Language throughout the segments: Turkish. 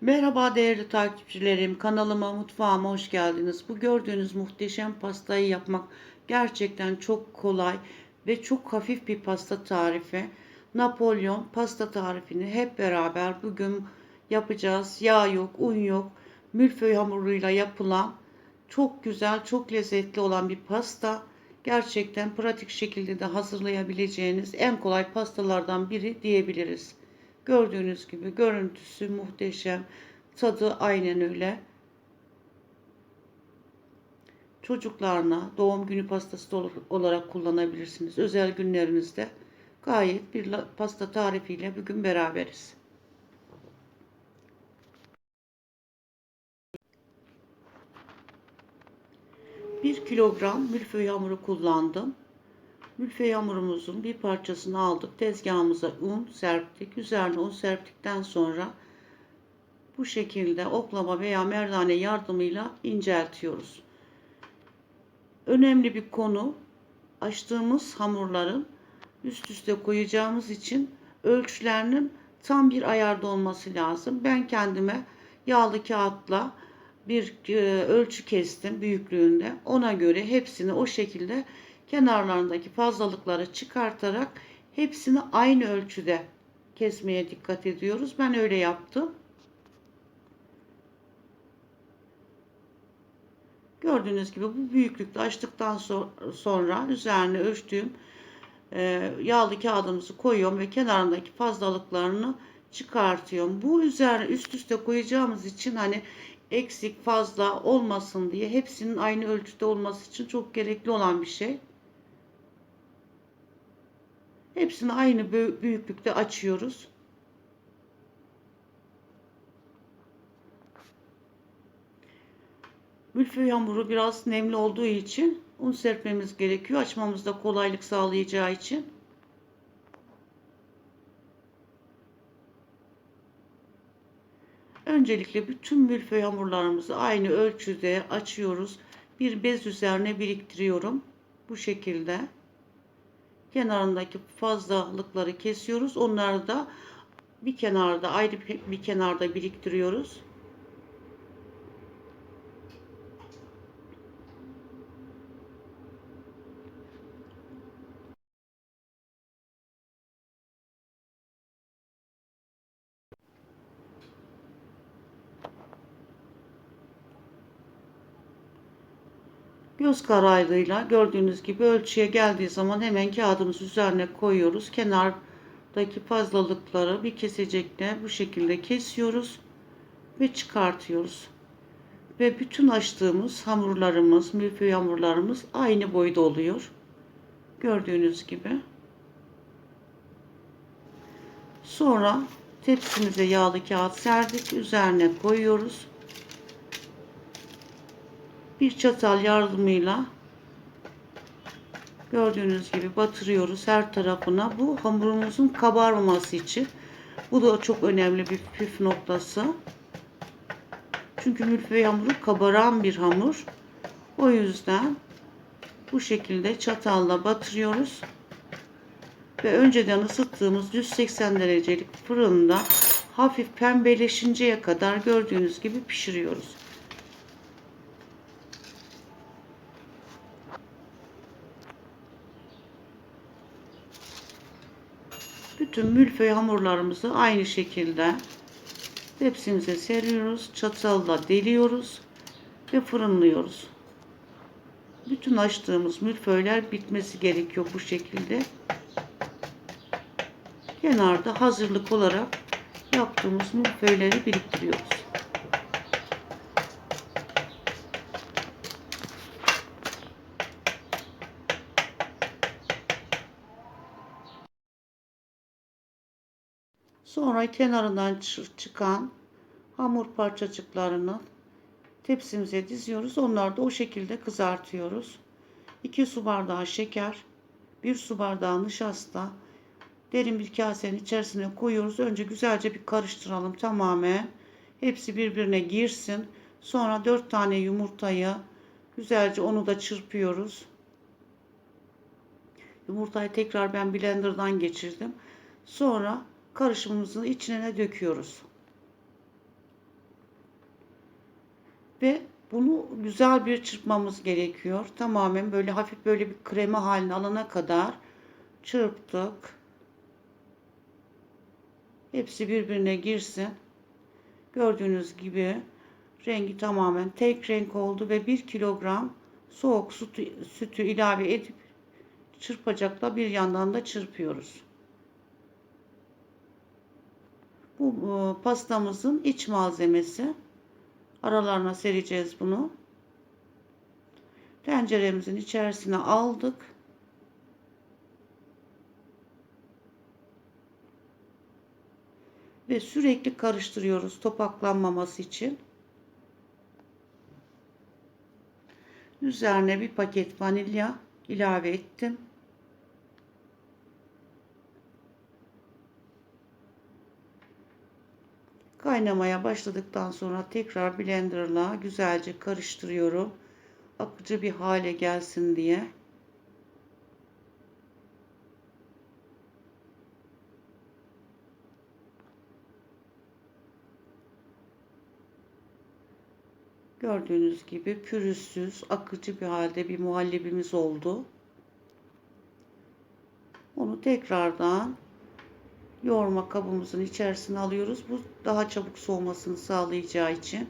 Merhaba değerli takipçilerim. Kanalıma, mutfağıma hoş geldiniz. Bu gördüğünüz muhteşem pastayı yapmak gerçekten çok kolay ve çok hafif bir pasta tarifi. Napolyon pasta tarifini hep beraber bugün yapacağız. Yağ yok, un yok. Milföy hamuruyla yapılan çok güzel, çok lezzetli olan bir pasta. Gerçekten pratik şekilde de hazırlayabileceğiniz en kolay pastalardan biri diyebiliriz. Gördüğünüz gibi görüntüsü muhteşem. Tadı aynen öyle. Çocuklarına doğum günü pastası ol- olarak kullanabilirsiniz. Özel günlerinizde gayet bir pasta tarifiyle bugün beraberiz. Bir kilogram milföy hamuru kullandım. Milföy hamurumuzun bir parçasını aldık. Tezgahımıza un serptik. Üzerine un serptikten sonra bu şekilde oklava veya merdane yardımıyla inceltiyoruz. Önemli bir konu açtığımız hamurların üst üste koyacağımız için ölçülerinin tam bir ayarda olması lazım. Ben kendime yağlı kağıtla bir e, ölçü kestim büyüklüğünde. Ona göre hepsini o şekilde kenarlarındaki fazlalıkları çıkartarak hepsini aynı ölçüde kesmeye dikkat ediyoruz. Ben öyle yaptım. Gördüğünüz gibi bu büyüklükte açtıktan sonra üzerine ölçtüğüm e, yağlı kağıdımızı koyuyorum ve kenarındaki fazlalıklarını çıkartıyorum. Bu üzerine üst üste koyacağımız için hani eksik fazla olmasın diye hepsinin aynı ölçüde olması için çok gerekli olan bir şey. Hepsini aynı büyüklükte açıyoruz. Mülföy hamuru biraz nemli olduğu için un serpmemiz gerekiyor. Açmamızda kolaylık sağlayacağı için. Öncelikle bütün mülföy hamurlarımızı aynı ölçüde açıyoruz. Bir bez üzerine biriktiriyorum. Bu şekilde. Kenarındaki fazlalıkları kesiyoruz. Onları da bir kenarda ayrı bir kenarda biriktiriyoruz. Göz kararıyla gördüğünüz gibi ölçüye geldiği zaman hemen kağıdımız üzerine koyuyoruz. Kenardaki fazlalıkları bir kesecekle bu şekilde kesiyoruz ve çıkartıyoruz. Ve bütün açtığımız hamurlarımız, milföy hamurlarımız aynı boyda oluyor. Gördüğünüz gibi. Sonra tepsimize yağlı kağıt serdik. Üzerine koyuyoruz bir çatal yardımıyla gördüğünüz gibi batırıyoruz her tarafına. Bu hamurumuzun kabarmaması için. Bu da çok önemli bir püf noktası. Çünkü milföy hamuru kabaran bir hamur. O yüzden bu şekilde çatalla batırıyoruz. Ve önceden ısıttığımız 180 derecelik fırında hafif pembeleşinceye kadar gördüğünüz gibi pişiriyoruz. Bütün mülföy hamurlarımızı aynı şekilde tepsimize seriyoruz. Çatalla deliyoruz ve fırınlıyoruz. Bütün açtığımız mülföyler bitmesi gerekiyor bu şekilde. Kenarda hazırlık olarak yaptığımız mülföyleri biriktiriyoruz. Sonra kenarından çıkan hamur parçacıklarını tepsimize diziyoruz. Onları da o şekilde kızartıyoruz. 2 su bardağı şeker, 1 su bardağı nişasta derin bir kasenin içerisine koyuyoruz. Önce güzelce bir karıştıralım tamamen. Hepsi birbirine girsin. Sonra 4 tane yumurtayı güzelce onu da çırpıyoruz. Yumurtayı tekrar ben blenderdan geçirdim. Sonra karışımımızın içine döküyoruz. Ve bunu güzel bir çırpmamız gerekiyor. Tamamen böyle hafif böyle bir krema haline alana kadar çırptık. Hepsi birbirine girsin. Gördüğünüz gibi rengi tamamen tek renk oldu ve 1 kilogram soğuk sütü, sütü ilave edip çırpacakla bir yandan da çırpıyoruz. Bu e, pastamızın iç malzemesi. Aralarına sereceğiz bunu. Tenceremizin içerisine aldık. Ve sürekli karıştırıyoruz topaklanmaması için. Üzerine bir paket vanilya ilave ettim. Kaynamaya başladıktan sonra tekrar blenderla güzelce karıştırıyorum. Akıcı bir hale gelsin diye. Gördüğünüz gibi pürüzsüz, akıcı bir halde bir muhallebimiz oldu. Onu tekrardan yoğurma kabımızın içerisine alıyoruz. Bu daha çabuk soğumasını sağlayacağı için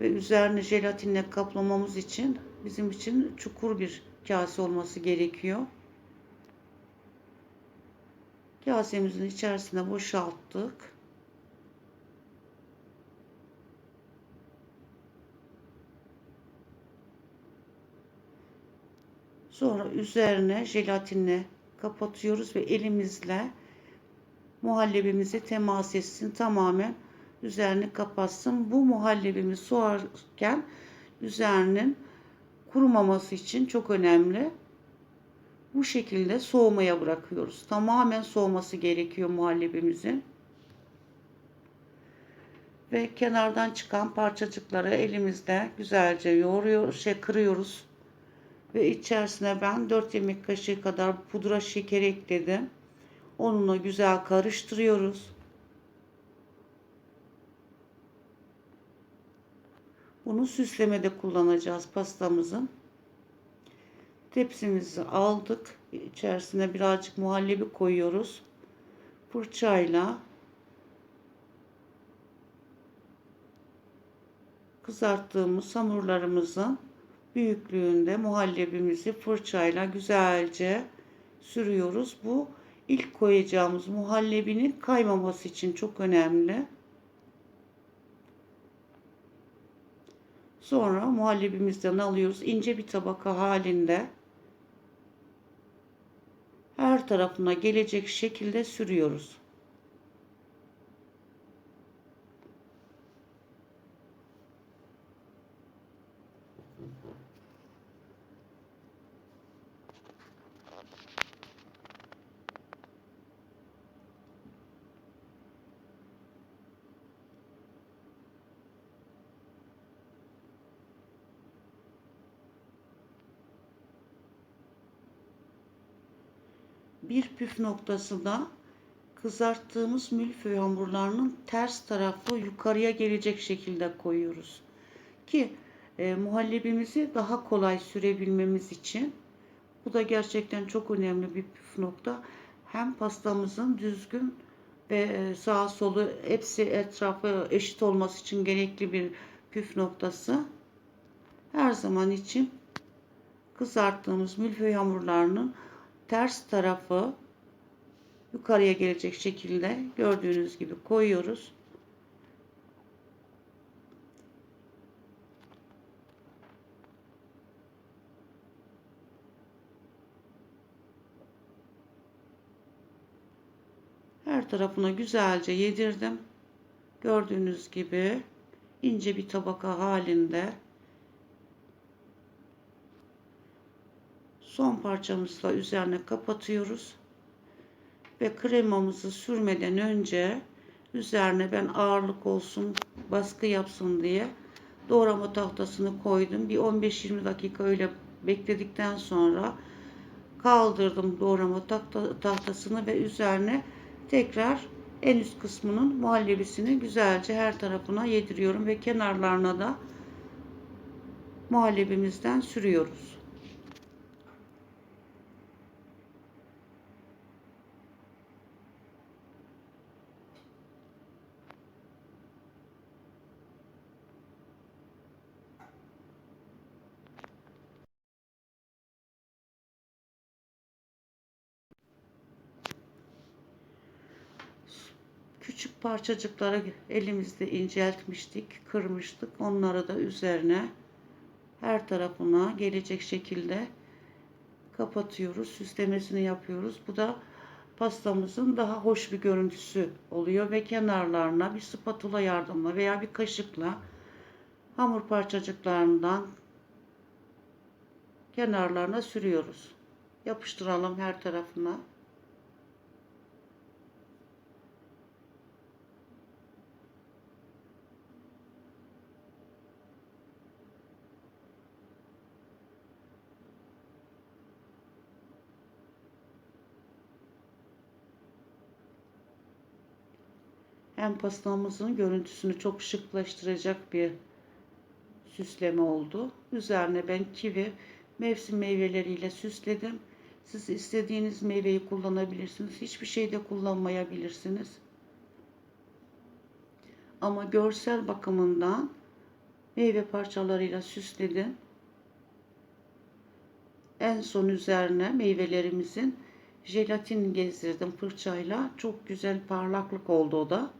ve üzerine jelatinle kaplamamız için bizim için çukur bir kase olması gerekiyor. Kasemizin içerisine boşalttık. Sonra üzerine jelatinle kapatıyoruz ve elimizle muhallebimizi temas etsin tamamen üzerini kapatsın. Bu muhallebimiz soğarken üzerinin kurumaması için çok önemli. Bu şekilde soğumaya bırakıyoruz. Tamamen soğuması gerekiyor muhallebimizin. Ve kenardan çıkan parçacıkları elimizde güzelce yoğuruyor, şey kırıyoruz. Ve içerisine ben 4 yemek kaşığı kadar pudra şekeri ekledim. Onunla güzel karıştırıyoruz. Bunu süslemede kullanacağız pastamızın. Tepsimizi aldık. İçerisine birazcık muhallebi koyuyoruz. Fırçayla kızarttığımız hamurlarımızın büyüklüğünde muhallebimizi fırçayla güzelce sürüyoruz. Bu ilk koyacağımız muhallebinin kaymaması için çok önemli. Sonra muhallebimizden alıyoruz. ince bir tabaka halinde her tarafına gelecek şekilde sürüyoruz. Bir püf noktası da kızarttığımız milföy hamurlarının ters tarafı yukarıya gelecek şekilde koyuyoruz. Ki e, muhallebimizi daha kolay sürebilmemiz için bu da gerçekten çok önemli bir püf nokta. Hem pastamızın düzgün ve e, sağ solu hepsi etrafı eşit olması için gerekli bir püf noktası. Her zaman için kızarttığımız milföy hamurlarının ters tarafı yukarıya gelecek şekilde gördüğünüz gibi koyuyoruz. Her tarafına güzelce yedirdim. Gördüğünüz gibi ince bir tabaka halinde Son parçamızla üzerine kapatıyoruz. Ve kremamızı sürmeden önce üzerine ben ağırlık olsun, baskı yapsın diye doğrama tahtasını koydum. Bir 15-20 dakika öyle bekledikten sonra kaldırdım doğrama tahtasını ve üzerine tekrar en üst kısmının muhallebisini güzelce her tarafına yediriyorum ve kenarlarına da muhallebimizden sürüyoruz. Küçük parçacıkları elimizde inceltmiştik, kırmıştık. Onları da üzerine her tarafına gelecek şekilde kapatıyoruz. Süslemesini yapıyoruz. Bu da pastamızın daha hoş bir görüntüsü oluyor ve kenarlarına bir spatula yardımıyla veya bir kaşıkla hamur parçacıklarından kenarlarına sürüyoruz. Yapıştıralım her tarafına. Hem pastamızın görüntüsünü çok şıklaştıracak bir süsleme oldu. Üzerine ben kivi mevsim meyveleriyle süsledim. Siz istediğiniz meyveyi kullanabilirsiniz. Hiçbir şey de kullanmayabilirsiniz. Ama görsel bakımından meyve parçalarıyla süsledim. En son üzerine meyvelerimizin jelatin gezdirdim fırçayla. Çok güzel parlaklık oldu o da.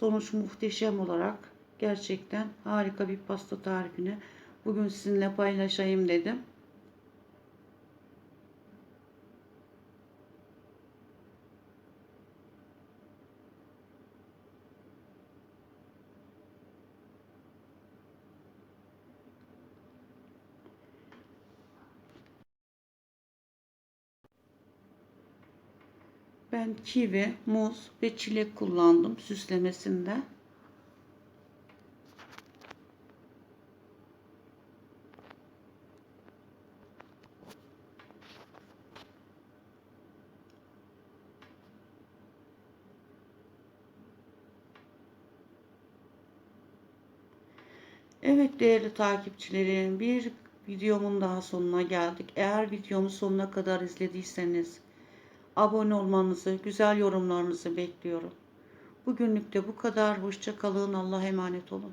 Sonuç muhteşem olarak gerçekten harika bir pasta tarifini bugün sizinle paylaşayım dedim. Ben kivi, muz ve çilek kullandım süslemesinde. Evet değerli takipçilerim bir videomun daha sonuna geldik. Eğer videomu sonuna kadar izlediyseniz abone olmanızı, güzel yorumlarınızı bekliyorum. Bugünlük de bu kadar. Hoşça kalın. Allah'a emanet olun.